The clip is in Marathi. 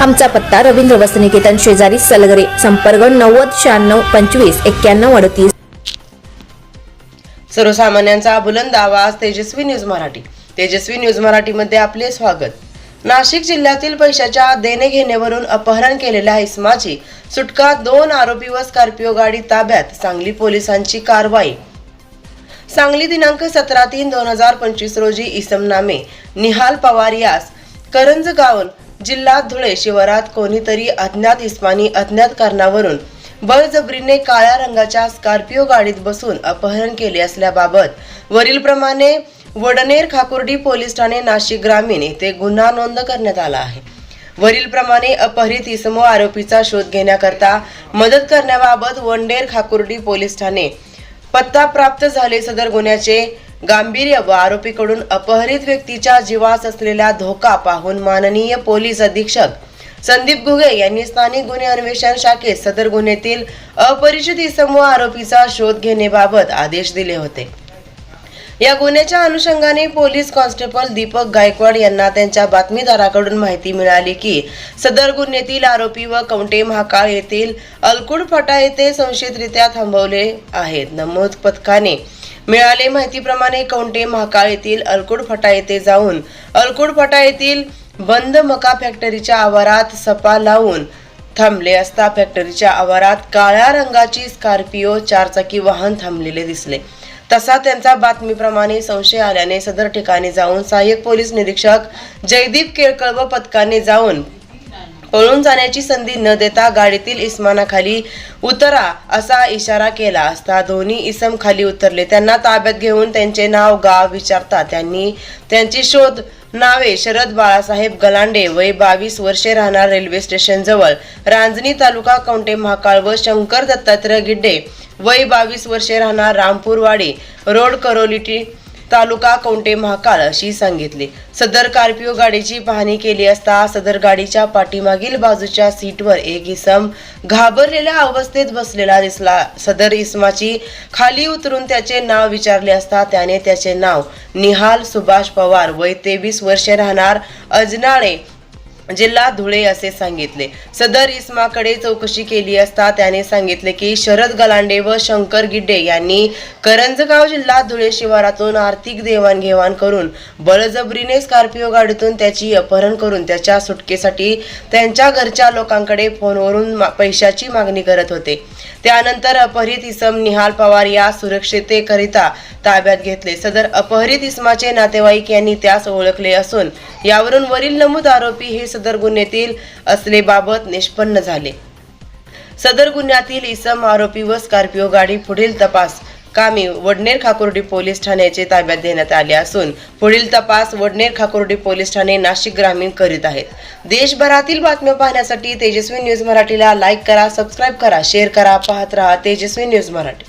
आमचा पत्ता रवींद्र वसनिकेतन शेजारी सलगरे संपर्क नव्वद शहाण्णव पंचवीस एक्क्याण्णव अडतीस. सर्वसामान्यांचा बुलंद आवाज तेजस्वी न्यूज मराठी. तेजस्वी न्यूज मराठीमध्ये आपले स्वागत. नाशिक जिल्ह्यातील पैशाच्या देणे घेण्यावरून अपहरण केलेल्या इस्माची सुटका दोन आरोपी व स्कॉर्पिओ गाडी ताब्यात सांगली पोलिसांची कारवाई. सांगली दिनांक सतरा तीन दोन हजार पंचवीस रोजी इसम नामे निहाल पवार यास करंज गावन जिल्हा धुळे शिवारात कोणीतरी अज्ञात इस्मानी अज्ञात कारणावरून बळजबरीने काळ्या रंगाच्या स्कॉर्पिओ गाडीत बसून अपहरण केले असल्याबाबत वरीलप्रमाणे वडनेर खाकुर्डी पोलीस ठाणे नाशिक ग्रामीण येथे गुन्हा नोंद करण्यात आला आहे. वरीलप्रमाणे अपहरित इसमो आरोपीचा शोध घेण्याकरता मदत करण्याबाबत वनडेर खाकुर्डी पोलीस ठाणे पत्ता प्राप्त झाले सदर गुन्ह्याचे गांभीर्य व आरोपीकडून अपहरित व्यक्तीच्या जीवास असलेला धोका पाहून माननीय पोलीस अधीक्षक संदीप घुगे यांनी स्थानिक गुन्हे अन्वेषण शाखेत सदर गुन्ह्यातील अपरिचित इसम व आरोपीचा शोध घेण्याबाबत आदेश दिले होते. या गुन्ह्याच्या अनुषंगाने पोलीस कॉन्स्टेबल दीपक गायकवाड यांना त्यांच्या बातमीदाराकडून माहिती मिळाली की सदर गुन्ह्यातील आरोपी व कवटे महाकाळ येथील अलकुड फाटा येथे संशयितरित्या थांबवले आहेत. नमोद पथकाने मिळाले माहितीप्रमाणे कवंटे महाकाळ येथील अलकुड फटा येथे जाऊन अलकुड फटा येथील बंद मका फॅक्टरीच्या आवारात सपा लावून थांबले असता फॅक्टरीच्या आवारात काळ्या रंगाची स्कॉर्पिओ चारचाकी वाहन थांबलेले दिसले. तसा त्यांचा बातमीप्रमाणे संशय आल्याने सदर ठिकाणी जाऊन सहाय्यक पोलीस निरीक्षक जयदीप केळकळ व पथकाने जाऊन पळून जाण्याची संधी न देता गाडीतील इस्मानाखाली उतरा असा इशारा केला असता दोन्ही इसम खाली उतरले. त्यांना ताब्यात घेऊन त्यांचे नाव गाव विचारता त्यांनी त्यांची शोध नावे शरद बाळासाहेब गलांडे वय बावीस वर्षे राहणार रेल्वे स्टेशन जवळ. रांजणी तालुका कवटे महाकाळ व शंकर दत्तात्रय गिड्डे वय बावीस वर्षे राहणार रामपूरवाडी रोड करोलिटी तालुका कवटे महाकाळ अशी सांगितले. सदर कार्पिओ गाडीची पाहणी केली असता सदर गाडीच्या पाठीमागील बाजूच्या सीटवर एक इसम घाबरलेल्या अवस्थेत बसलेला दिसला. सदर इसमाची खाली उतरून त्याचे नाव विचारले असता त्याने त्याचे नाव निहाल सुभाष पवार वय तेवीस वर्षे राहणार अजनाळे म्हणजे जिल्हा धुळे असे सांगितले. सदर इस्माकडे चौकशी केली असता त्याने सांगितले की शरद गलांडे व शंकर गिड्डे यांनी करंजगाव जिल्हा धुळे शिवारातून आर्थिक देवाणघेवाण करून बळजबरीने स्कॉर्पिओ गाडीतून त्याची अपहरण करून त्याच्या सुटकेसाठी त्यांच्या घरच्या लोकांकडे फोनवरून मा- पैशाची मागणी करत होते. त्यानंतर अपहरित इसम निहाल पवार या सुरक्षितेकरिता ताब्यात घेतले. सदर अपहरित इसमाचे नातेवाईक यांनी त्यास ओळखले असून यावरून वरील नमूद आरोपी हे सदर गुन्ह्यातील असलेबाबत निष्पन्न झाले. सदर गुन्ह्यातील इसम आरोपी व स्कॉर्पिओ गाडी पुढील तपास कामी वडनेर खाकुर्डी पोलीस ठाण्याचे ताब्यात देण्यात आले असून पुढील तपास वडनेर खाकुर्डी पोलीस ठाणे नाशिक ग्रामीण करीत आहेत. देशभरातील बातम्या पाहण्यासाठी तेजस्वी न्यूज मराठीला लाईक करा सबस्क्राईब करा शेअर करा पाहत रहा तेजस्वी न्यूज मराठी.